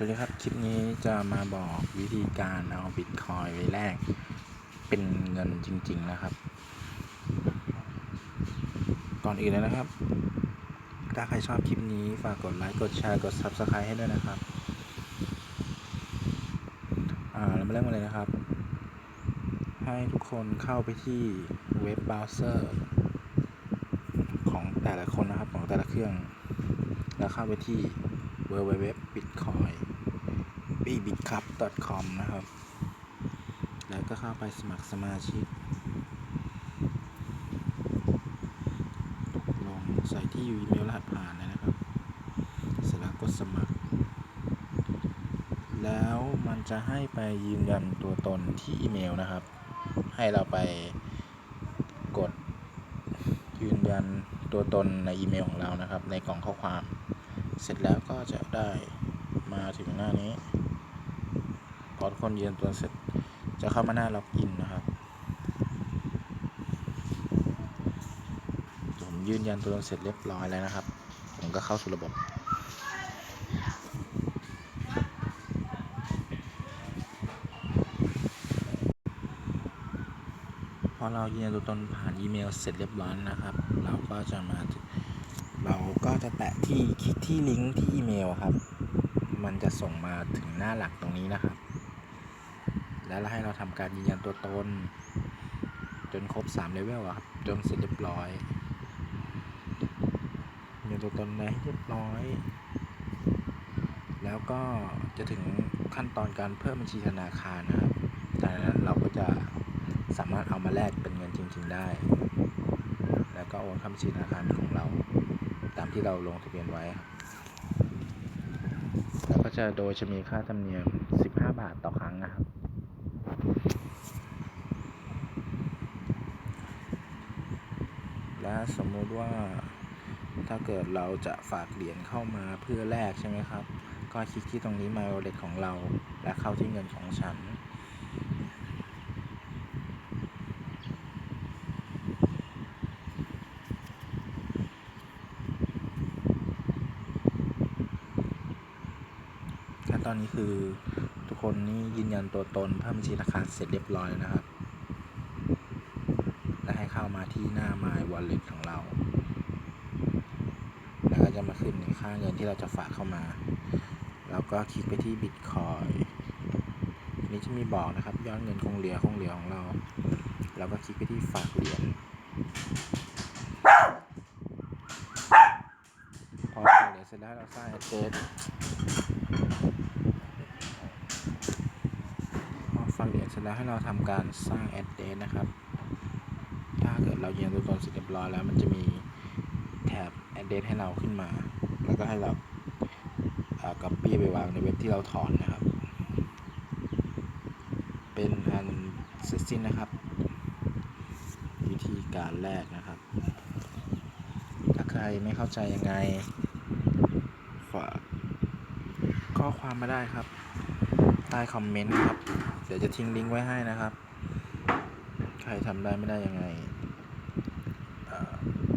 สวัสดีครับ คลิปนี้จะมาบอกวิธีการเอาบิตคอยน์ไปแลกเป็นเงินจริง ๆ นะครับ ก่อนอื่นเลยนะครับ ถ้าใครชอบคลิปนี้ฝากกดไลค์ กดแชร์ กด Subscribe ให้ด้วยนะครับ อ่าเรามาเริ่มกันเลยนะครับ ให้ทุกคนเข้าไปที่เว็บเบราว์เซอร์ของแต่ละคนนะครับของแต่ละเครื่อง แล้วเข้าไปที่ www bitcoin bitcup.com นะครับ แล้วก็เข้าไปสมัครสมาชิกตกลงใส่ที่อยู่อีเมลรหัสผ่านเลยนะครับ เสร็จแล้วกดสมัคร แล้วมันจะให้ไปยืนยันตัวตนที่อีเมลนะครับ ให้เราไปกดยืนยันตัวตนในอีเมลของเรานะครับ ในกล่องข้อความ เสร็จแล้วก็จะได้มาถึงหน้านี้ พอคนยืนตัวเสร็จ จะเข้ามาหน้าล็อกอินนะครับผมยืนยันตัวเสร็จเรียบร้อยแล้วนะครับ ผมก็เข้าสู่ระบบพอเรายืนยันตัวตนผ่านอีเมลเสร็จเรียบร้อยนะครับ เราก็จะมา เราก็จะแตะที่คลิกที่ลิงก์ที่อีเมลครับ มันจะส่งมาถึงหน้าหลักตรงนี้นะครับ แล้วเราให้เราทำการยืนยันตัวตน จนครบ3เลเวลอะครับ จนเสร็จเรียบร้อยยืนยันตัวตนได้เรียบร้อย แล้วก็จะถึงขั้นตอนการเพิ่มบัญชีธนาคารนะครับจากนั้นเราก็จะสามารถเอามาแลกเป็นเงินจริง ๆ ได้ แล้วก็โอนเข้าบัญชีธนาคารของเรา ตามที่เราลงทะเบียนไว้ครับแล้วก็จะโดยจะมีค่าธรรมเนียม 15 บาทต่อครั้งนะครับ และสมมติว่าถ้าเกิดเราจะฝากเหรียญเข้ามาเพื่อแลกใช่ไหมครับ ก็คลิกที่ตรงนี้ My Wallet ของเรา และเข้าที่เงินของฉันขั้นตอนนี้คือ ทุกคนนี่ยืนยันตัวตนเพิ่มบัญชีธนาคารเสร็จเรียบร้อยนะครับ และให้เข้ามาที่หน้า My Wallet ของเรา แล้วก็จะมาขึ้นในค่าเงินที่เราจะฝากเข้ามาแล้วก็คลิกไปที่ Bitcoin นี้จะมีบอกนะครับยอดเงินคงเหลือคงเหลือของเราแล้วก็คลิกไปที่ฝากเหรียญพอฝากเหรียญเสร็จแล้วเราสร้าง address พอฝากเหรียญเสร็จแล้วให้เราทำการสร้าง address นะครับ ถ้าเกิดเรายืนยันตัวตนเสร็จเรียบร้อยแล้วมันจะมีแถบ address ให้เราขึ้นมา แล้วก็ให้เราเอ่อ copy ไปวางในเว็บที่เราถอนนะครับ เป็นอันเสร็จสิ้นนะครับ วิธีการแรกนะครับ ถ้าใครไม่เข้าใจยังไงฝากข้อความมาได้ครับ ใต้คอมเมนต์ครับ เดี๋ยวจะทิ้งลิงก์ไว้ให้นะครับ ใครทำได้ไม่ได้ยังไง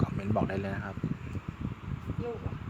คอมเมนต์บอกได้เลยนะครับ ลูกเ